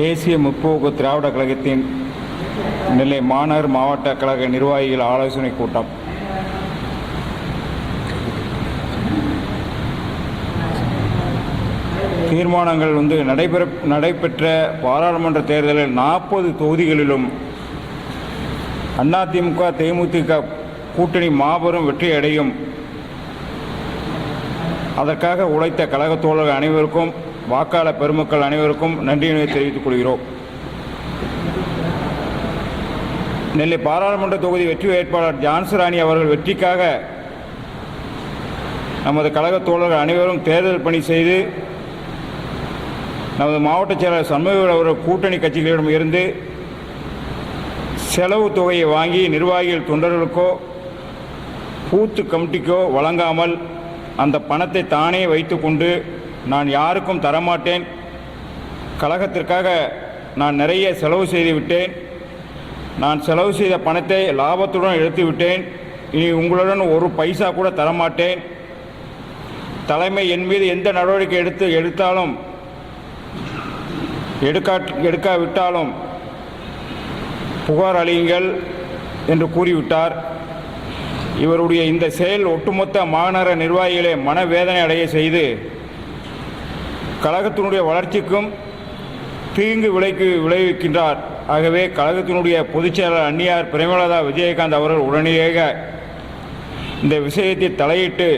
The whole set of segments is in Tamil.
தேசிய முற்போக்கு திராவிட கழகத்தின் நெல்லை மாநகர் மாவட்ட கழக நிர்வாகிகள் ஆலோசனை கூட்டம். தீர்மானங்கள் வந்து நடைபெற நடைபெற்ற பாராளுமன்ற தேர்தலில் நாற்பது தொகுதிகளிலும் அதிமுக தேமுதிக கூட்டணி மாபெரும் வெற்றி அடையும். அதற்காக உழைத்த கழக தோழர்கள் அனைவருக்கும் வாக்காளர் பெருமக்கள் அனைவருக்கும் நன்றியினை தெரிவித்துக் கொள்கிறோம். நெல்லை பாராளுமன்ற தொகுதி வெற்றி வேட்பாளர் ஜான்சராணி அவர்கள் வெற்றிக்காக நமது கழக தோழர்கள் அனைவரும் தேர்தல் பணி செய்து நமது மாவட்ட செயலாளர் சண்முகவேல் அவர்கள் கூட்டணி கட்சிகளிடம் இருந்து செலவு தொகையை வாங்கி நிர்வாகிகள் தொண்டர்களுக்கோ பூத்து கமிட்டிக்கோ வழங்காமல் அந்த பணத்தை தானே வைத்துக்கொண்டு நான் யாருக்கும் தரமாட்டேன். கழகத்திற்காக நான் நிறைய செலவு செய்து விட்டேன். நான் செலவு செய்த பணத்தை லாபத்துடன் எடுத்து விட்டேன். இனி உங்களுடன் ஒரு பைசா கூட தரமாட்டேன். தலைமை என் மீது எந்த நடவடிக்கை எடுத்து எடுத்தாலும் எடுக்கா எடுக்காவிட்டாலும் புகார் அளியுங்கள் என்று கூறிவிட்டார். இவருடைய இந்த செயல் ஒட்டுமொத்த மாநகர நிர்வாகிகளை மனவேதனை அடைய செய்து கழகத்தினுடைய வளர்ச்சிக்கும் தீங்கு விளைக்கு விளைவிக்கின்றார். ஆகவே கழகத்தினுடைய பொதுச்செயலர் அந்நியார் பிரேமலதா விஜயகாந்த் அவர்கள் உடனடியாக இந்த விஷயத்தை தலையிட்டு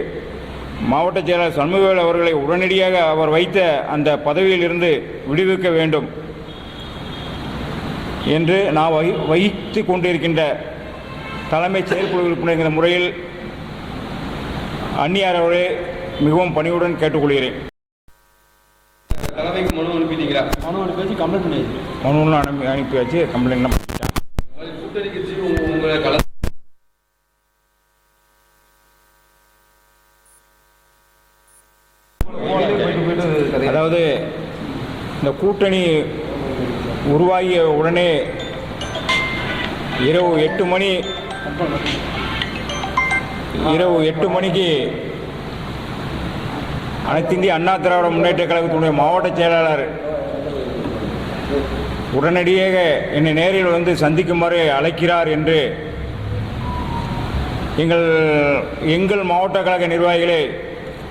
மாவட்ட செயலாளர் சண்முகவேல் அவர்களை உடனடியாக அவர் வைத்த அந்த பதவியில் இருந்து விடுவிக்க வேண்டும் என்று நான் வகி வகித்து கொண்டிருக்கின்ற தலைமை செயற்குழு உறுப்பினர் என்கிற முறையில் அந்நியார் அவர்களே மிகவும் பணிவுடன் கேட்டுக்கொள்கிறேன். தலைமைக்கு மனு அனுப்பிட்டீங்களா? மனு அனுப்பி வச்சு கம்ப்ளைண்ட் பண்ணியாச்சு. மனுலாம் அனுப்பி அனுப்பி வச்சு கம்ப்ளைண்ட்லாம் பண்ணிட்டாங்க. உங்களை கூட்டணி கட்சி உங்க- உங்களை கல அதாவது இந்த கூட்டணி உருவாகிய உடனே இரவு எட்டு மணி இரவு எட்டு மணிக்கு அனைத்து இந்திய அண்ணா திராவிட முன்னேற்ற கழகத்தினுடைய மாவட்ட செயலாளர். உடனடியாக என்னை நேரில் வந்து சந்திக்குமாறு அழைக்கிறார் என்று எங்கள் எங்கள் மாவட்ட கழக நிர்வாகிகளே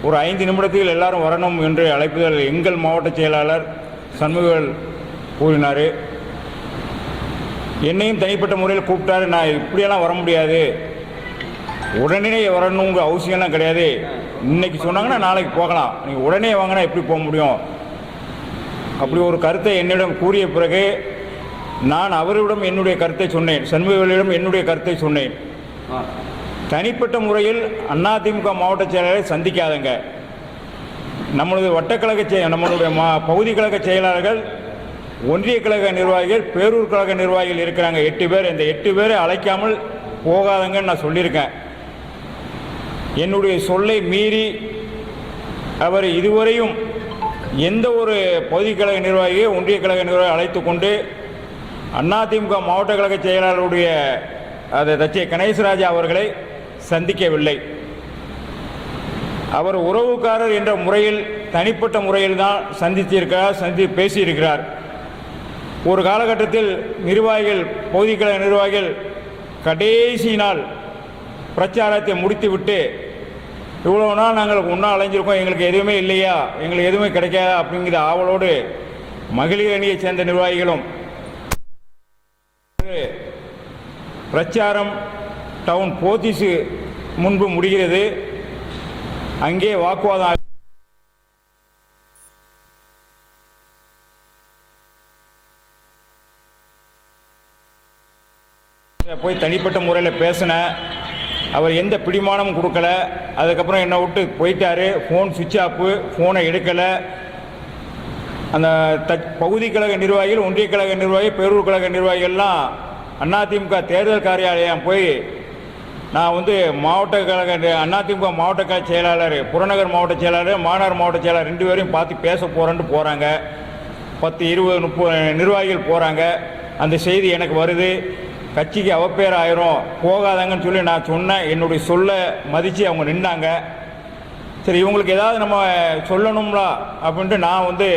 ஒரு ஐந்து நிமிடத்தில் எல்லாரும் வரணும் என்று அழைப்புதல் எங்கள் மாவட்ட செயலாளர் சண்முகல் கூறினார். என்னையும் தனிப்பட்ட முறையில் கூப்பிட்டாரு. நான் இப்படியெல்லாம் வர முடியாது. உடனே வரணுங்கிற அவசியம்லாம் கிடையாது. இன்னைக்கு சொன்னாங்கன்னா நாளைக்கு போகலாம். நீங்கள் உடனே வாங்கினா எப்படி போக முடியும்? அப்படி ஒரு கருத்தை என்னிடம் கூறிய பிறகு நான் அவரிடம் என்னுடைய கருத்தை சொன்னேன். சண்முகவேலிடம் என்னுடைய கருத்தை சொன்னேன். தனிப்பட்ட முறையில் அதிமுக மாவட்ட செயலாளரை சந்திக்காதங்க. நம்மளது வட்டக்கழக செய நம்மளுடைய மா பகுதி கழக செயலாளர்கள் ஒன்றிய கழக நிர்வாகிகள் பேரூர் கழக நிர்வாகிகள் இருக்கிறாங்க. எட்டு பேர். இந்த எட்டு பேரை அழைக்காமல் போகாதங்கன்னு நான் சொல்லியிருக்கேன். என்னுடைய சொல்லை மீறி அவர் இதுவரையும் எந்த ஒரு பகுதி கழக நிர்வாகியை ஒன்றிய கழக நிர்வாகி அழைத்து கொண்டு அதிமுக மாவட்ட கழக செயலாளருடைய அது தச்சை கணேசராஜா அவர்களை சந்திக்கவில்லை. அவர் உறவுக்காரர் என்ற முறையில் தனிப்பட்ட முறையில் தான் சந்தித்திருக்கிறார் சந்தி பேசியிருக்கிறார். ஒரு காலகட்டத்தில் நிர்வாகிகள் பகுதி கழக நிர்வாகிகள் கடைசி நாள் பிரச்சாரத்தை முடித்துவிட்டு இவ்வளோ நாள் நாங்கள் ஒன்றா அலைஞ்சிருக்கோம் எங்களுக்கு எதுவுமே இல்லையா? எங்களுக்கு எதுவுமே கிடைக்காதா? அப்படிங்கிற ஆவலோடு மகளிர் அணியைச் சேர்ந்த நிர்வாகிகளும் பிரச்சாரம் டவுன் போத்தீஸு முன்பு முடிகிறது. அங்கே வாக்குவாதம் போய் தனிப்பட்ட முறையில் பேசினேன் அவர் எந்த பிடிமானமும் கொடுக்கல. அதுக்கப்புறம் என்னை விட்டு போயிட்டாரு. ஃபோன் சுவிட்ச் ஆஃபு ஃபோனை எடுக்கலை. அந்த த பகுதி கழக நிர்வாகிகள் ஒன்றிய கழக நிர்வாகி பேரூர் கழக நிர்வாகிகள்லாம் அதிமுக தேர்தல் காரியாலயம் போய் நான் வந்து மாவட்ட கழக அதிமுக மாவட்ட கழக செயலாளர் புறநகர் மாவட்ட செயலாளர் மாநகர் மாவட்ட செயலாளர் ரெண்டு பேரையும் பார்த்து பேச போகிறேன்ட்டு போகிறாங்க பத்து இருபது முப்பது நிர்வாகிகள் போகிறாங்க அந்த செய்தி எனக்கு வருது. கட்சிக்கு அவப்பேர் ஆயிரும் போகாதங்கன்னு சொல்லி நான் சொன்னேன். என்னுடைய சொல்லை மதித்து அவங்க நின்னாங்க. சரி இவங்களுக்கு ஏதாவது நம்ம சொல்லணும்லா அப்படின்ட்டு நான் வந்து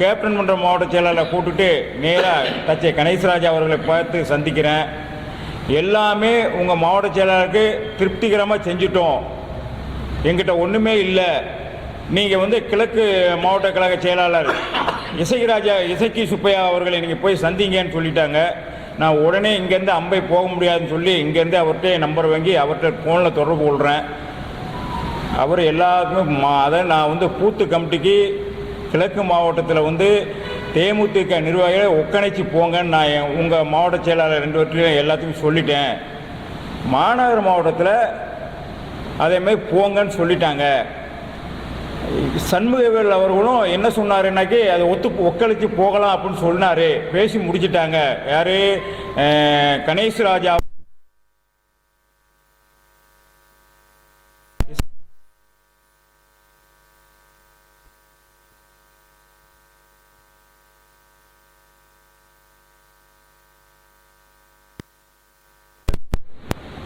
கேப்டன் மன்ற மாவட்ட செயலாளரை கூட்டுட்டு நேராக தச்சை கணேசராஜ் அவர்களை பார்த்து சந்திக்கிறேன். எல்லாமே உங்கள் மாவட்ட செயலாளருக்கு திருப்திகரமாக செஞ்சுட்டோம். எங்கிட்ட ஒன்றுமே இல்லை. நீங்கள் வந்து கிழக்கு மாவட்ட கழக செயலாளர் இசைராஜா இசைக்கி சுப்பையா அவர்களை நீங்கள் போய் சந்திங்கன்னு சொல்லிட்டாங்க. நான் உடனே இங்கேருந்து அம்பை போக முடியாதுன்னு சொல்லி இங்கேருந்து அவர்கிட்ட நம்பர் வாங்கி அவர்கிட்ட ஃபோனில் தொடர்பு கொள்கிறேன் அவர் எல்லாருக்குமே மா அதை நான் வந்து பூத்து கமிட்டிக்கு கிழக்கு மாவட்டத்தில் வந்து தேமுதிக நிர்வாகிகளை ஒக்கணைச்சு போங்கன்னு நான் என் உங்கள் மாவட்ட செயலாளர் ரெண்டு பேர்ட்டையும் எல்லாத்துக்கும் சொல்லிட்டேன். மாநகர் மாவட்டத்தில் அதேமாதிரி போங்கன்னு சொல்லிட்டாங்க. சண்முகவேல் அவர்களும் என்ன சொன்னாருன்னாக்கி அதை ஒத்து ஒக்களித்து போகலாம் அப்படின்னு சொன்னார். பேசி முடிச்சிட்டாங்க. யார்? கணேஷ் ராஜா.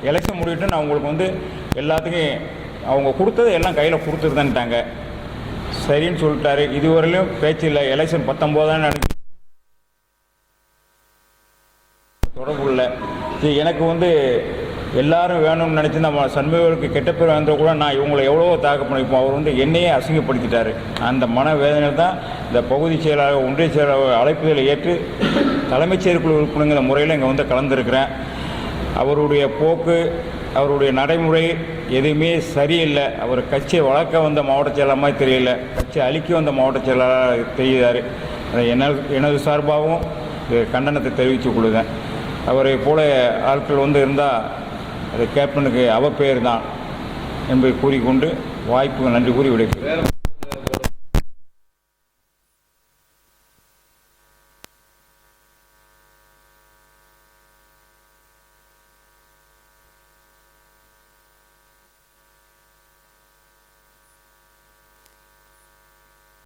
எலெக்ஷன் முடிவிட்டு நான் உங்களுக்கு வந்து எல்லாத்துக்கும் அவங்க கொடுத்தது எல்லாம் கையில் கொடுத்துருதான்ட்டாங்க சரின்னு சொல்லிட்டாரு. இதுவரையிலும் பேச்சு இல்லை. எலெக்ஷன் பத்தொம்போதான் நினைச்சு தொடர்பு இல்லை. சரி எனக்கு வந்து எல்லாரும் வேணும்னு நினச்சி நம்ம சண்முகருக்கு கெட்ட பேர் வந்த கூட நான் இவங்களை எவ்வளோ தாக்க பண்ணிப்போம். அவர் வந்து என்னையே அசிங்கப்படுத்திட்டாரு. அந்த மன தான் இந்த பகுதி செயலாளர் ஒன்றிய செயலாளர் அழைப்புகளை ஏற்று தலைமைச் செயற்குழு உறுப்பினங்கிற முறையில் இங்கே வந்து கலந்துருக்கிறேன். அவருடைய போக்கு அவருடைய நடைமுறை எதுவுமே சரியில்லை. அவர் கட்சியை வளர்க்க வந்த மாவட்ட செயலாளர் மாதிரி தெரியல. கட்சி அழிக்க வந்த மாவட்ட செயலாளராக தெரியுதார் அதை எனது எனது சார்பாகவும் இது கண்டனத்தை தெரிவித்துக் கொள்ளுதேன் அவரை போல ஆட்கள் வந்து இருந்தால் அது கேப்டனுக்கு அவப்பெயர் தான் என்பதை கூறிக்கொண்டு வாய்ப்புக்கு நன்றி கூறி விடைபெறுகிறேன்.